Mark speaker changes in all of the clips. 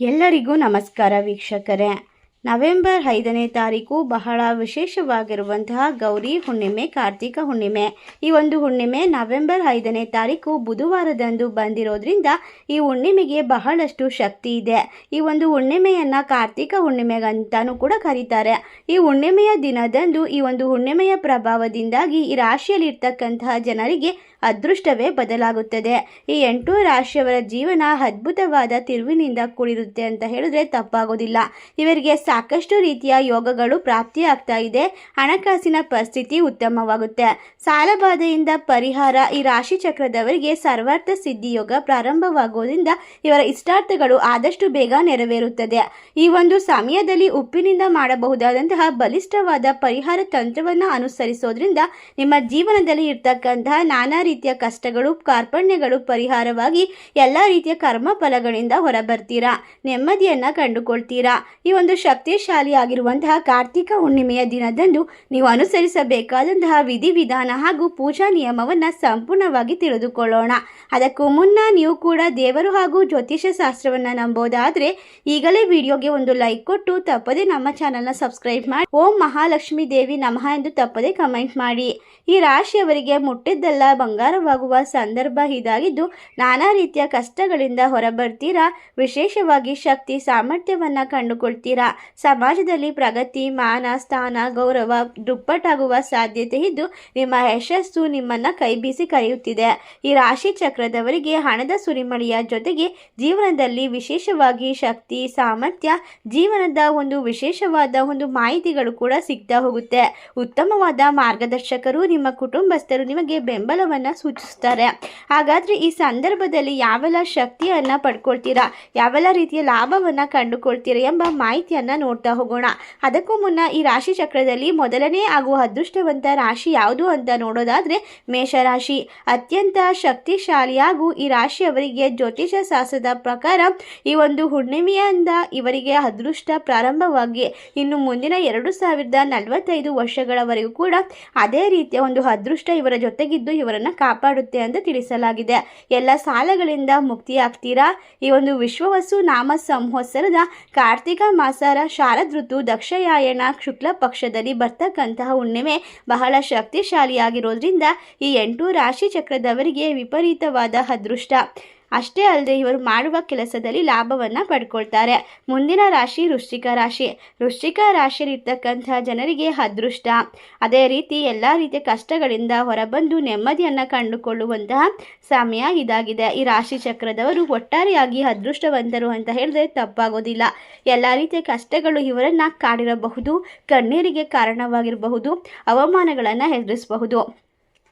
Speaker 1: ಎಲ್ಲರಿಗೂ ನಮಸ್ಕಾರ ವೀಕ್ಷಕರೇ. ನವೆಂಬರ್ ಐದನೇ ತಾರೀಕು ಬಹಳ ವಿಶೇಷವಾಗಿರುವಂತಹ ಗೌರಿ ಹುಣ್ಣಿಮೆ, ಕಾರ್ತಿಕ ಹುಣ್ಣಿಮೆ. ಈ ಒಂದು ಹುಣ್ಣಿಮೆ ನವೆಂಬರ್ ಐದನೇ ತಾರೀಕು ಬುಧವಾರದಂದು ಬಂದಿರೋದ್ರಿಂದ ಈ ಹುಣ್ಣಿಮೆಗೆ ಬಹಳಷ್ಟು ಶಕ್ತಿ ಇದೆ. ಈ ಒಂದು ಹುಣ್ಣಿಮೆಯನ್ನು ಕಾರ್ತಿಕ ಹುಣ್ಣಿಮೆಗಂತಾನೂ ಕೂಡ ಕರೀತಾರೆ. ಈ ಹುಣ್ಣಿಮೆಯ ದಿನದಂದು ಈ ಒಂದು ಹುಣ್ಣಿಮೆಯ ಪ್ರಭಾವದಿಂದಾಗಿ ಈ ರಾಶಿಯಲ್ಲಿರ್ತಕ್ಕಂತಹ ಜನರಿಗೆ ಅದೃಷ್ಟವೇ ಬದಲಾಗುತ್ತದೆ. ಈ ಎಂಟು ರಾಶಿಯವರ ಜೀವನ ಅದ್ಭುತವಾದ ತಿರುವಿನಿಂದ ಕೂಡಿರುತ್ತೆ ಅಂತ ಹೇಳಿದ್ರೆ ತಪ್ಪಾಗೋದಿಲ್ಲ. ಇವರಿಗೆ ಸಾಕಷ್ಟು ರೀತಿಯ ಯೋಗಗಳು ಪ್ರಾಪ್ತಿಯಾಗ್ತಾ ಇದೆ. ಹಣಕಾಸಿನ ಪರಿಸ್ಥಿತಿ ಉತ್ತಮವಾಗುತ್ತೆ. ಸಾಲಬಾಧೆಯಿಂದ ಪರಿಹಾರ ಈ ರಾಶಿ ಚಕ್ರದವರಿಗೆ ಸರ್ವಾರ್ಥ ಸಿದ್ಧಿ ಯೋಗ ಪ್ರಾರಂಭವಾಗುವುದರಿಂದ ಇವರ ಇಷ್ಟಾರ್ಥಗಳು ಆದಷ್ಟು ಬೇಗ ನೆರವೇರುತ್ತದೆ. ಈ ಒಂದು ಸಮಯದಲ್ಲಿ ಉಪ್ಪಿನಿಂದ ಮಾಡಬಹುದಾದಂತಹ ಬಲಿಷ್ಠವಾದ ಪರಿಹಾರ ತಂತ್ರವನ್ನು ಅನುಸರಿಸೋದ್ರಿಂದ ನಿಮ್ಮ ಜೀವನದಲ್ಲಿ ಇರ್ತಕ್ಕಂತಹ ನಾನಾ ರೀತಿಯ ಕಷ್ಟಗಳು, ಕಾರ್ಪಣ್ಯಗಳು ಪರಿಹಾರವಾಗಿ ಎಲ್ಲ ರೀತಿಯ ಕರ್ಮ ಫಲಗಳಿಂದ ಹೊರಬರ್ತೀರಾ? ನೆಮ್ಮದಿಯನ್ನ ಕಂಡುಕೊಳ್ತೀರಾ? ಈ ಒಂದು ಶಕ್ತಿಶಾಲಿ ಆಗಿರುವಂತಹ ಕಾರ್ತಿಕ ಹುಣ್ಣಿಮೆಯ ದಿನದಂದು ನೀವು ಅನುಸರಿಸಬೇಕಾದಂತಹ ವಿಧಿವಿಧಾನ ಹಾಗೂ ಪೂಜಾ ನಿಯಮವನ್ನು ಸಂಪೂರ್ಣವಾಗಿ ತಿಳಿದುಕೊಳ್ಳೋಣ. ಅದಕ್ಕೂ ಮುನ್ನ ನೀವು ಕೂಡ ದೇವರು ಹಾಗೂ ಜ್ಯೋತಿಷ ಶಾಸ್ತ್ರವನ್ನು ನಂಬೋದಾದರೆ ಈಗಲೇ ವಿಡಿಯೋಗೆ ಒಂದು ಲೈಕ್ ಕೊಟ್ಟು ತಪ್ಪದೆ ನಮ್ಮ ಚಾನಲ್ನ ಸಬ್ಸ್ಕ್ರೈಬ್ ಮಾಡಿ. ಓಂ ಮಹಾಲಕ್ಷ್ಮಿ ದೇವಿ ನಮಃ ಎಂದು ತಪ್ಪದೆ ಕಮೆಂಟ್ ಮಾಡಿ. ಈ ರಾಶಿಯವರಿಗೆ ಮುಟ್ಟಿದ್ದೆಲ್ಲ ಬಂಗಾರವಾಗುವ ಸಂದರ್ಭ ಇದಾಗಿದ್ದು, ನಾನಾ ರೀತಿಯ ಕಷ್ಟಗಳಿಂದ ಹೊರಬರ್ತೀರಾ? ವಿಶೇಷವಾಗಿ ಶಕ್ತಿ, ಸಾಮರ್ಥ್ಯವನ್ನು ಕಂಡುಕೊಳ್ತೀರಾ? ಸಮಾಜದಲ್ಲಿ ಪ್ರಗತಿ, ಮಾನ, ಸ್ಥಾನ, ಗೌರವ ದುಪ್ಪಟ್ಟಾಗುವ ಸಾಧ್ಯತೆ ಇದ್ದು, ನಿಮ್ಮ ಯಶಸ್ಸು ನಿಮ್ಮನ್ನು ಕೈಬೀಸಿ ಕರೆಯುತ್ತಿದೆ. ಈ ರಾಶಿ ಚಕ್ರದವರಿಗೆ ಹಣದ ಸುರಿಮಳೆಯ ಜೊತೆಗೆ ಜೀವನದಲ್ಲಿ ವಿಶೇಷವಾಗಿ ಶಕ್ತಿ, ಸಾಮರ್ಥ್ಯ, ಜೀವನದ ಒಂದು ವಿಶೇಷವಾದ ಒಂದು ಮಾಹಿತಿಗಳು ಕೂಡ ಸಿಗ್ತಾ ಹೋಗುತ್ತೆ. ಉತ್ತಮವಾದ ಮಾರ್ಗದರ್ಶಕರು ನಿಮ್ಮ ಕುಟುಂಬಸ್ಥರು ನಿಮಗೆ ಬೆಂಬಲವನ್ನು ಸೂಚಿಸ್ತಾರೆ ಹಾಗಾದರೆ ಈ ಸಂದರ್ಭದಲ್ಲಿ ಯಾವೆಲ್ಲ ಶಕ್ತಿಯನ್ನು ಪಡ್ಕೊಳ್ತೀರಾ, ಯಾವೆಲ್ಲ ರೀತಿಯ ಲಾಭವನ್ನು ಕಂಡುಕೊಳ್ತೀರಾ ಎಂಬ ಮಾಹಿತಿಯನ್ನು ನೋಡ್ತಾ ಹೋಗೋಣ. ಅದಕ್ಕೂ ಮುನ್ನ ಈ ರಾಶಿ ಚಕ್ರದಲ್ಲಿ ಮೊದಲನೇ ಆಗುವ ಅದೃಷ್ಟವಂತ ರಾಶಿ ಯಾವುದು ಅಂತ ನೋಡೋದಾದರೆ ಮೇಷರಾಶಿ. ಅತ್ಯಂತ ಶಕ್ತಿಶಾಲಿ ಹಾಗೂ ಈ ರಾಶಿಯವರಿಗೆ ಜ್ಯೋತಿಷ ಶಾಸ್ತ್ರದ ಪ್ರಕಾರ ಈ ಒಂದು ಹುಣ್ಣಿಮೆಯಿಂದ ಇವರಿಗೆ ಅದೃಷ್ಟ ಪ್ರಾರಂಭವಾಗಿ ಇನ್ನು ಮುಂದಿನ ಎರಡು ಸಾವಿರದ ನಲವತ್ತೈದು ವರ್ಷಗಳವರೆಗೂ ಕೂಡ ಅದೇ ರೀತಿಯ ಒಂದು ಅದೃಷ್ಟ ಇವರ ಜೊತೆಗಿದ್ದು ಇವರನ್ನು ಕಾಪಾಡುತ್ತೆ ಅಂತ ತಿಳಿಸಲಾಗಿದೆ. ಎಲ್ಲ ಸಾಲಗಳಿಂದ ಮುಕ್ತಿಯಾಗ್ತೀರಾ? ಈ ಒಂದು ವಿಶ್ವವಸು ನಾಮ ಸಂವತ್ಸರದ ಕಾರ್ತಿಕ ಮಾಸರ ಶಾರದ ಋತು ದಕ್ಷಯಾಯಣ ಶುಕ್ಲ ಪಕ್ಷದಲ್ಲಿ ಬರ್ತಕ್ಕಂತಹ ಹುಣ್ಣಿಮೆ ಬಹಳ ಶಕ್ತಿಶಾಲಿಯಾಗಿರೋದ್ರಿಂದ ಈ ಎಂಟು ರಾಶಿ ಚಕ್ರದವರಿಗೆ ವಿಪರೀತವಾದ ಅದೃಷ್ಟ. ಅಷ್ಟೇ ಅಲ್ಲದೆ ಇವರು ಮಾಡುವ ಕೆಲಸದಲ್ಲಿ ಲಾಭವನ್ನು ಪಡ್ಕೊಳ್ತಾರೆ. ಮುಂದಿನ ರಾಶಿ ವೃಶ್ಚಿಕ ರಾಶಿ. ವೃಶ್ಚಿಕ ರಾಶಿಯಲ್ಲಿರ್ತಕ್ಕಂಥ ಜನರಿಗೆ ಅದೃಷ್ಟ. ಅದೇ ರೀತಿ ಎಲ್ಲ ರೀತಿಯ ಕಷ್ಟಗಳಿಂದ ಹೊರಬಂದು ನೆಮ್ಮದಿಯನ್ನು ಕಂಡುಕೊಳ್ಳುವಂತಹ ಸಮಯ ಇದಾಗಿದೆ. ಈ ರಾಶಿ ಚಕ್ರದವರು ಒಟ್ಟಾರೆಯಾಗಿ ಅದೃಷ್ಟವಂತರು ಅಂತ ಹೇಳಿದ್ರೆ ತಪ್ಪಾಗೋದಿಲ್ಲ. ಎಲ್ಲ ರೀತಿಯ ಕಷ್ಟಗಳು ಇವರನ್ನು ಕಾಡಿರಬಹುದು, ಕಣ್ಣೀರಿಗೆ ಕಾರಣವಾಗಿರಬಹುದು, ಅವಮಾನಗಳನ್ನು ಎದುರಿಸಬಹುದು.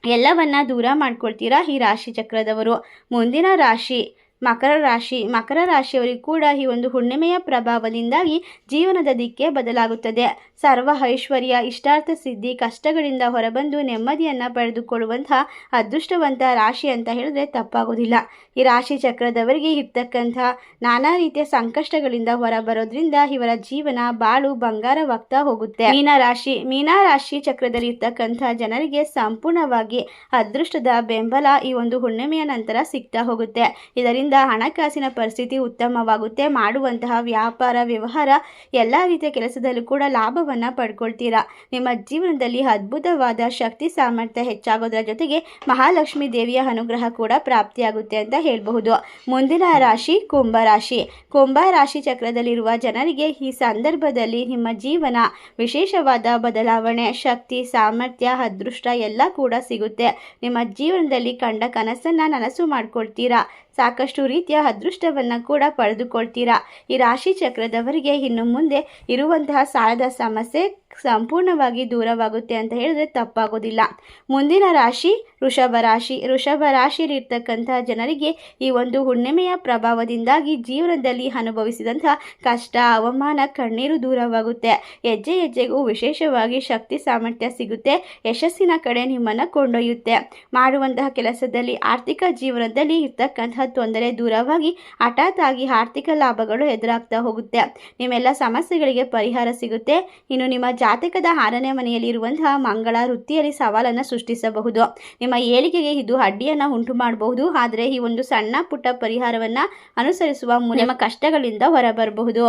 Speaker 1: ಎಲ್ಲವನ್ನ ದೂರ ಮಾಡ್ಕೊಳ್ತೀರಾ? ಈ ರಾಶಿ ಚಕ್ರದವರು ಮುಂದಿನ ರಾಶಿ ಮಕರ ರಾಶಿ, ಮಕರ ರಾಶಿಯವರಿಗೆ ಕೂಡ ಈ ಒಂದು ಹುಣ್ಣಿಮೆಯ ಪ್ರಭಾವದಿಂದಾಗಿ ಜೀವನದ ದಿಕ್ಕೆ ಬದಲಾಗುತ್ತದೆ. ಸರ್ವ ಐಶ್ವರ್ಯ, ಇಷ್ಟಾರ್ಥ ಸಿದ್ಧಿ, ಕಷ್ಟಗಳಿಂದ ಹೊರಬಂದು ನೆಮ್ಮದಿಯನ್ನು ಪಡೆದುಕೊಳ್ಳುವಂತಹ ಅದೃಷ್ಟವಂತ ರಾಶಿ ಅಂತ ಹೇಳಿದ್ರೆ ತಪ್ಪಾಗೋದಿಲ್ಲ ಈ ರಾಶಿ ಚಕ್ರದವರಿಗೆ ಇರ್ತಕ್ಕಂತಹ ನಾನಾ ರೀತಿಯ ಸಂಕಷ್ಟಗಳಿಂದ ಹೊರಬರೋದ್ರಿಂದ ಇವರ ಜೀವನ ಬಾಳು ಬಂಗಾರವಾಗ್ತಾ ಹೋಗುತ್ತೆ. ಮೀನ ರಾಶಿ, ಮೀನಾ ರಾಶಿ ಚಕ್ರದಲ್ಲಿ ಇರ್ತಕ್ಕಂತಹ ಜನರಿಗೆ ಸಂಪೂರ್ಣವಾಗಿ ಅದೃಷ್ಟದ ಬೆಂಬಲ ಈ ಒಂದು ಹುಣ್ಣಿಮೆಯ ನಂತರ ಸಿಗ್ತಾ ಹೋಗುತ್ತೆ. ಇದರಿಂದ ಹಣಕಾಸಿನ ಪರಿಸ್ಥಿತಿ ಉತ್ತಮವಾಗುತ್ತೆ, ಮಾಡುವಂತಹ ವ್ಯಾಪಾರ, ವ್ಯವಹಾರ ಎಲ್ಲ ರೀತಿಯ ಕೆಲಸದಲ್ಲೂ ಕೂಡ ಲಾಭವನ್ನು ಪಡ್ಕೊಳ್ತೀರಾ? ನಿಮ್ಮ ಜೀವನದಲ್ಲಿ ಅದ್ಭುತವಾದ ಶಕ್ತಿ ಸಾಮರ್ಥ್ಯ ಹೆಚ್ಚಾಗೋದರ ಜೊತೆಗೆ ಮಹಾಲಕ್ಷ್ಮಿ ದೇವಿಯ ಅನುಗ್ರಹ ಕೂಡ ಪ್ರಾಪ್ತಿಯಾಗುತ್ತೆ ಅಂತ ಹೇಳಬಹುದು. ಮುಂದಿನ ರಾಶಿ ಕುಂಭ ರಾಶಿ. ಕುಂಭ ರಾಶಿ ಚಕ್ರದಲ್ಲಿರುವ ಜನರಿಗೆ ಈ ಸಂದರ್ಭದಲ್ಲಿ ನಿಮ್ಮ ಜೀವನ ವಿಶೇಷವಾದ ಬದಲಾವಣೆ, ಶಕ್ತಿ, ಸಾಮರ್ಥ್ಯ, ಅದೃಷ್ಟ ಎಲ್ಲ ಕೂಡ ಸಿಗುತ್ತೆ. ನಿಮ್ಮ ಜೀವನದಲ್ಲಿ ಕಂಡ ಕನಸನ್ನು ನನಸು ಮಾಡ್ಕೊಳ್ತೀರಾ? ಸಾಕಷ್ಟು ರೀತಿಯ ಅದೃಷ್ಟವನ್ನು ಕೂಡ ಪಡೆದುಕೊಳ್ತೀರಾ? ಈ ರಾಶಿ ಚಕ್ರದವರಿಗೆ ಇನ್ನು ಮುಂದೆ ಇರುವಂತಹ ಸಾಲದ ಸಮಸ್ಯೆ ಸಂಪೂರ್ಣವಾಗಿ ದೂರವಾಗುತ್ತೆ ಅಂತ ಹೇಳಿದ್ರೆ ತಪ್ಪಾಗೋದಿಲ್ಲ. ಮುಂದಿನ ರಾಶಿ ವೃಷಭ ರಾಶಿ. ವೃಷಭ ರಾಶಿಯಲ್ಲಿರ್ತಕ್ಕಂತಹ ಜನರಿಗೆ ಈ ಒಂದು ಹುಣ್ಣಿಮೆಯ ಪ್ರಭಾವದಿಂದಾಗಿ ಜೀವನದಲ್ಲಿ ಅನುಭವಿಸಿದಂತಹ ಕಷ್ಟ, ಅವಮಾನ, ಕಣ್ಣೀರು ದೂರವಾಗುತ್ತೆ. ಹೆಜ್ಜೆ ಹೆಜ್ಜೆಗೂ ವಿಶೇಷವಾಗಿ ಶಕ್ತಿ ಸಾಮರ್ಥ್ಯ ಸಿಗುತ್ತೆ. ಯಶಸ್ಸಿನ ಕಡೆ ನಿಮ್ಮನ್ನು ಕೊಂಡೊಯ್ಯುತ್ತೆ. ಮಾಡುವಂತಹ ಕೆಲಸದಲ್ಲಿ, ಆರ್ಥಿಕ ಜೀವನದಲ್ಲಿ ಇರ್ತಕ್ಕಂತಹ ತೊಂದರೆ ದೂರವಾಗಿ ಹಠಾತ್ ಆಗಿ ಆರ್ಥಿಕ ಲಾಭಗಳು ಎದುರಾಗ್ತಾ ಹೋಗುತ್ತೆ. ನಿಮ್ಮೆಲ್ಲ ಸಮಸ್ಯೆಗಳಿಗೆ ಪರಿಹಾರ ಸಿಗುತ್ತೆ. ಇನ್ನು ನಿಮ್ಮ ಜಾತಕದ ಆರನೇ ಮನೆಯಲ್ಲಿ ಇರುವಂತಹ ಮಂಗಳ ವೃತ್ತಿಯಲ್ಲಿ ಸವಾಲನ್ನು ಸೃಷ್ಟಿಸಬಹುದು. ನಿಮ್ಮ ಏಳಿಗೆಗೆ ಇದು ಅಡ್ಡಿಯನ್ನು ಉಂಟು ಮಾಡಬಹುದು. ಆದರೆ ಈ ಒಂದು ಸಣ್ಣ ಪುಟ್ಟ ಪರಿಹಾರವನ್ನು ಅನುಸರಿಸುವ ನಿಮ್ಮ ಕಷ್ಟಗಳಿಂದ ಹೊರಬರಬಹುದು.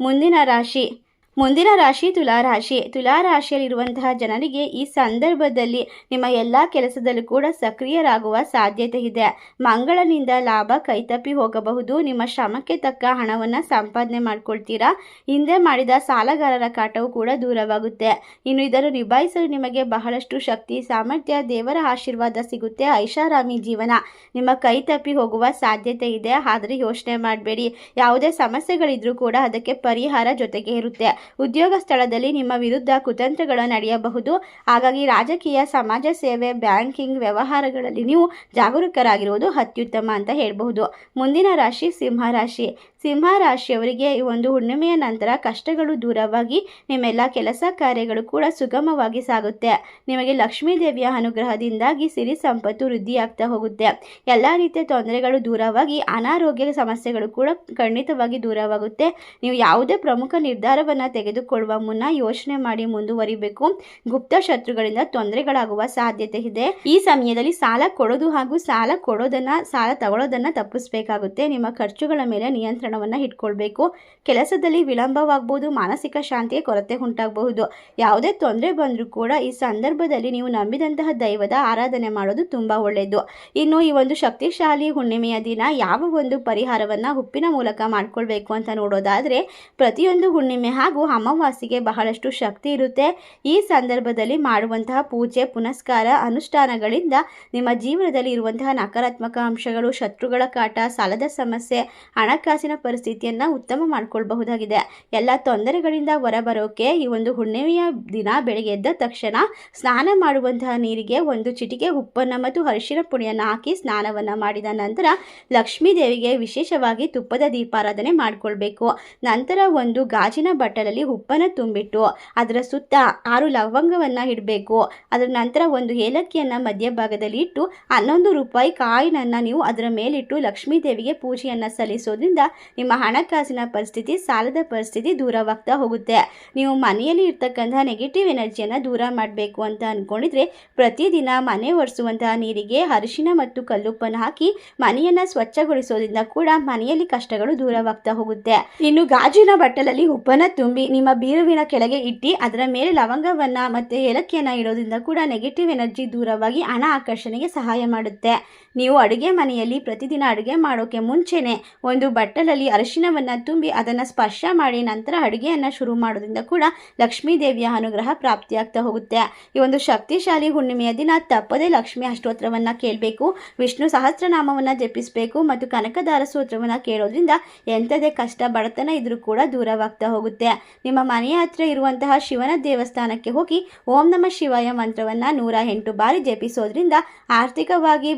Speaker 1: ಮುಂದಿನ ರಾಶಿ. ಮುಂದಿನ ರಾಶಿ ತುಲಾರಾಶಿ ತುಲಾರಾಶಿಯಲ್ಲಿರುವಂತಹ ಜನರಿಗೆ ಈ ಸಂದರ್ಭದಲ್ಲಿ ನಿಮ್ಮ ಎಲ್ಲ ಕೆಲಸದಲ್ಲೂ ಕೂಡ ಸಕ್ರಿಯರಾಗುವ ಸಾಧ್ಯತೆ ಇದೆ. ಮಂಗಳನಿಂದ ಲಾಭ ಕೈತಪ್ಪಿ ಹೋಗಬಹುದು. ನಿಮ್ಮ ಶ್ರಮಕ್ಕೆ ತಕ್ಕ ಹಣವನ್ನು ಸಂಪಾದನೆ ಮಾಡ್ಕೊಳ್ತೀರಾ? ಹಿಂದೆ ಮಾಡಿದ ಸಾಲಗಾರರ ಕಾಟವು ಕೂಡ ದೂರವಾಗುತ್ತೆ. ಇನ್ನು ಇದನ್ನು ನಿಭಾಯಿಸಲು ನಿಮಗೆ ಬಹಳಷ್ಟು ಶಕ್ತಿ, ಸಾಮರ್ಥ್ಯ, ದೇವರ ಆಶೀರ್ವಾದ ಸಿಗುತ್ತೆ. ಐಷಾರಾಮಿ ಜೀವನ ನಿಮ್ಮ ಕೈ ತಪ್ಪಿ ಹೋಗುವ ಸಾಧ್ಯತೆ ಇದೆ. ಆದರೆ ಯೋಚನೆ ಮಾಡಬೇಡಿ. ಯಾವುದೇ ಸಮಸ್ಯೆಗಳಿದ್ರೂ ಕೂಡ ಅದಕ್ಕೆ ಪರಿಹಾರ ಜೊತೆಗೆ ಇರುತ್ತೆ. ಉದ್ಯೋಗ ಸ್ಥಳದಲ್ಲಿ ನಿಮ್ಮ ವಿರುದ್ಧ ಕುತಂತ್ರಗಳು ನಡೆಯಬಹುದು. ಹಾಗಾಗಿ ರಾಜಕೀಯ, ಸಮಾಜ ಸೇವೆ, ಬ್ಯಾಂಕಿಂಗ್ ವ್ಯವಹಾರಗಳಲ್ಲಿ ನೀವು ಜಾಗರೂಕರಾಗಿರುವುದು ಅತ್ಯುತ್ತಮ ಅಂತ ಹೇಳಬಹುದು. ಮುಂದಿನ ರಾಶಿ ಸಿಂಹ ರಾಶಿ. ಸಿಂಹ ರಾಶಿಯವರಿಗೆ ಈ ಒಂದು ಹುಣ್ಣಿಮೆಯ ನಂತರ ಕಷ್ಟಗಳು ದೂರವಾಗಿ ನಿಮ್ಮೆಲ್ಲ ಕೆಲಸ ಕಾರ್ಯಗಳು ಕೂಡ ಸುಗಮವಾಗಿ ಸಾಗುತ್ತೆ. ನಿಮಗೆ ಲಕ್ಷ್ಮೀ ದೇವಿಯ ಅನುಗ್ರಹದಿಂದಾಗಿ ಸಿರಿ ಸಂಪತ್ತು ವೃದ್ಧಿಯಾಗ್ತಾ ಹೋಗುತ್ತೆ. ಎಲ್ಲ ರೀತಿಯ ತೊಂದರೆಗಳು ದೂರವಾಗಿ, ಅನಾರೋಗ್ಯ ಸಮಸ್ಯೆಗಳು ಕೂಡ ಖಂಡಿತವಾಗಿ ದೂರವಾಗುತ್ತೆ. ನೀವು ಯಾವುದೇ ಪ್ರಮುಖ ನಿರ್ಧಾರವನ್ನು ತೆಗೆದುಕೊಳ್ಳುವ ಮುನ್ನ ಯೋಚನೆ ಮಾಡಿ ಮುಂದುವರಿಬೇಕು. ಗುಪ್ತ ಶತ್ರುಗಳಿಂದ ತೊಂದರೆಗಳಾಗುವ ಸಾಧ್ಯತೆ ಇದೆ. ಈ ಸಮಯದಲ್ಲಿ ಸಾಲ ಕೊಡೋದು ಹಾಗೂ ಸಾಲ ಕೊಡೋದನ್ನ, ಸಾಲ ತಗೊಳ್ಳೋದನ್ನ ತಪ್ಪಿಸಬೇಕಾಗುತ್ತೆ. ನಿಮ್ಮ ಖರ್ಚುಗಳ ಮೇಲೆ ನಿಯಂತ್ರಣವನ್ನ ಇಟ್ಕೊಳ್ಬೇಕು. ಕೆಲಸದಲ್ಲಿ ವಿಳಂಬವಾಗಬಹುದು ಮಾನಸಿಕ ಶಾಂತಿಗೆ ಕೊರತೆ ಉಂಟಾಗಬಹುದು. ಯಾವುದೇ ತೊಂದರೆ ಬಂದರೂ ಕೂಡ ಈ ಸಂದರ್ಭದಲ್ಲಿ ನೀವು ನಂಬಿದಂತಹ ದೈವದ ಆರಾಧನೆ ಮಾಡೋದು ತುಂಬಾ ಒಳ್ಳೆಯದು ಇನ್ನು ಈ ಒಂದು ಶಕ್ತಿಶಾಲಿ ಹುಣ್ಣಿಮೆಯ ದಿನ ಯಾವ ಒಂದು ಪರಿಹಾರವನ್ನ ಉಪ್ಪಿನ ಮೂಲಕ ಮಾಡ್ಕೊಳ್ಬೇಕು ಅಂತ ನೋಡೋದಾದ್ರೆ, ಪ್ರತಿಯೊಂದು ಹುಣ್ಣಿಮೆ ಹಾಗೂ ಅಮಾವಾಸ್ಯೆಗೆ ಬಹಳಷ್ಟು ಶಕ್ತಿ ಇರುತ್ತೆ. ಈ ಸಂದರ್ಭದಲ್ಲಿ ಮಾಡುವಂತಹ ಪೂಜೆ, ಪುನಸ್ಕಾರ, ಅನುಷ್ಠಾನಗಳಿಂದ ನಿಮ್ಮ ಜೀವನದಲ್ಲಿ ಇರುವಂತಹ ನಕಾರಾತ್ಮಕ ಅಂಶಗಳು, ಶತ್ರುಗಳ ಕಾಟ, ಸಾಲದ ಸಮಸ್ಯೆ, ಹಣಕಾಸಿನ ಪರಿಸ್ಥಿತಿಯನ್ನು ಉತ್ತಮ ಮಾಡಿಕೊಳ್ಬಹುದಾಗಿದೆ. ಎಲ್ಲ ತೊಂದರೆಗಳಿಂದ ಹೊರಬರೋಕೆ ಈ ಒಂದು ಹುಣ್ಣಿಮೆಯ ದಿನ ಬೆಳಗ್ಗೆ ಎದ್ದ ತಕ್ಷಣ ಸ್ನಾನ ಮಾಡುವಂತಹ ನೀರಿಗೆ ಒಂದು ಚಿಟಿಕೆ ಉಪ್ಪನ್ನು ಮತ್ತು ಅರಿಶಿನ ಪುಣಿಯನ್ನು ಹಾಕಿ ಸ್ನಾನವನ್ನು ಮಾಡಿದ ನಂತರ ಲಕ್ಷ್ಮೀ ದೇವಿಗೆ ವಿಶೇಷವಾಗಿ ತುಪ್ಪದ ದೀಪಾರಾಧನೆ ಮಾಡಿಕೊಳ್ಬೇಕು. ನಂತರ ಒಂದು ಗಾಜಿನ ಬಟ್ಟಲಲ್ಲಿ ಉಪ್ಪನ್ನು ತುಂಬಿಟ್ಟು ಅದರ ಸುತ್ತ ಆರು ಲವಂಗವನ್ನು ಇಡಬೇಕು. ಅದರ ನಂತರ ಒಂದು ಏಲಕ್ಕಿಯನ್ನು ಮಧ್ಯಭಾಗದಲ್ಲಿ ಇಟ್ಟು ಹನ್ನೊಂದು ರೂಪಾಯಿ ಕಾಯಿನನ್ನು ನೀವು ಅದರ ಮೇಲಿಟ್ಟು ಲಕ್ಷ್ಮೀ ದೇವಿಗೆ ಪೂಜೆಯನ್ನು ಸಲ್ಲಿಸೋದ್ರಿಂದ ನಿಮ್ಮ ಹಣಕಾಸಿನ ಪರಿಸ್ಥಿತಿ, ಸಾಲದ ಪರಿಸ್ಥಿತಿ ದೂರವಾಗ್ತಾ ಹೋಗುತ್ತೆ. ನೀವು ಮನೆಯಲ್ಲಿ ಇರ್ತಕ್ಕಂತಹ ನೆಗೆಟಿವ್ ಎನರ್ಜಿಯನ್ನು ದೂರ ಮಾಡಬೇಕು ಅಂತ ಅಂದ್ಕೊಂಡಿದ್ರೆ ಪ್ರತಿದಿನ ಮನೆ ಒರೆಸುವಂತಹ ನೀರಿಗೆ, ಅರಿಶಿನ ಮತ್ತು ಕಲ್ಲುಪ್ಪನ್ನು ಹಾಕಿ ಮನೆಯನ್ನು ಸ್ವಚ್ಛಗೊಳಿಸೋದ್ರಿಂದ ಕೂಡ ಮನೆಯಲ್ಲಿ ಕಷ್ಟಗಳು ದೂರವಾಗ್ತಾ ಹೋಗುತ್ತೆ. ಇನ್ನು ಗಾಜಿನ ಬಟ್ಟಲಲ್ಲಿ ಉಪ್ಪನ್ನು ತುಂಬಿ ನಿಮ್ಮ ಬೀರುವಿನ ಕೆಳಗೆ ಇಟ್ಟು ಅದರ ಮೇಲೆ ಲವಂಗವನ್ನು ಮತ್ತು ಏಲಕ್ಕಿಯನ್ನು ಇಡೋದ್ರಿಂದ ಕೂಡ ನೆಗೆಟಿವ್ ಎನರ್ಜಿ ದೂರವಾಗಿ ಹಣ ಆಕರ್ಷಣೆಗೆ ಸಹಾಯ ಮಾಡುತ್ತೆ. ನೀವು ಅಡುಗೆ ಮನೆಯಲ್ಲಿ ಪ್ರತಿದಿನ ಅಡುಗೆ ಮಾಡೋಕ್ಕೆ ಮುಂಚೆನೆ ಒಂದು ಬಟ್ಟಲಲ್ಲಿ ಅರಿಶಿನವನ್ನು ತುಂಬಿ ಅದನ್ನು ಸ್ಪರ್ಶ ಮಾಡಿ ನಂತರ ಅಡುಗೆಯನ್ನು ಶುರು ಮಾಡೋದ್ರಿಂದ ಕೂಡ ಲಕ್ಷ್ಮೀ ದೇವಿಯ ಅನುಗ್ರಹ ಪ್ರಾಪ್ತಿಯಾಗ್ತಾ ಹೋಗುತ್ತೆ. ಈ ಒಂದು ಶಕ್ತಿಶಾಲಿ ಹುಣ್ಣಿಮೆಯ ದಿನ ತಪ್ಪದೇ ಲಕ್ಷ್ಮಿ ಅಷ್ಟೋತ್ರವನ್ನು ಕೇಳಬೇಕು, ವಿಷ್ಣು ಸಹಸ್ರನಾಮವನ್ನು ಜಪಿಸಬೇಕು ಮತ್ತು ಕನಕದಾರ ಸೂತ್ರವನ್ನು ಕೇಳೋದ್ರಿಂದ ಎಂಥದೇ ಕಷ್ಟ ಬಡತನ ಇದ್ರೂ ಕೂಡ ದೂರವಾಗ್ತಾ ಹೋಗುತ್ತೆ. ನಿಮ್ಮ ಮನೆಯ ಹತ್ರ ಇರುವಂತಹ ಶಿವನ ದೇವಸ್ಥಾನಕ್ಕೆ ಹೋಗಿ ಓಂ ನಮ ಶಿವಾಯ ಮಂತ್ರವನ್ನು ನೂರ ಎಂಟು ಬಾರಿ ಜಪಿಸೋದ್ರಿಂದ ಆರ್ಥಿಕವಾಗಿ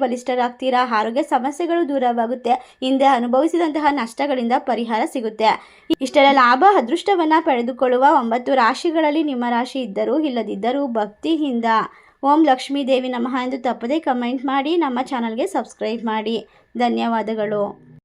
Speaker 1: ಬಲಿಷ್ಠರಾಗ್ತೀರಾ ಆರೋಗ್ಯ ಸಮಸ್ಯೆಗಳು ದೂರವಾಗುತ್ತೆ. ಹಿಂದೆ ಅನುಭವಿಸಿದಂತಹ ನಷ್ಟಗಳಿಂದ ಪರಿಹಾರ ಸಿಗುತ್ತೆ. ಇಷ್ಟೆಲ್ಲ ಲಾಭ, ಅದೃಷ್ಟವನ್ನ ಪಡೆದುಕೊಳ್ಳುವ ಒಂಬತ್ತು ರಾಶಿಗಳಲ್ಲಿ ನಿಮ್ಮ ರಾಶಿ ಇದ್ದರೂ ಇಲ್ಲದಿದ್ದರೂ ಭಕ್ತಿಯಿಂದ. ಓಂ ಲಕ್ಷ್ಮೀ ದೇವಿ ನಮಃ ಎಂದು ತಪ್ಪದೇ ಕಮೆಂಟ್ ಮಾಡಿ, ನಮ್ಮ ಚಾನಲ್ಗೆ ಸಬ್ಸ್ಕ್ರೈಬ್ ಮಾಡಿ. ಧನ್ಯವಾದಗಳು.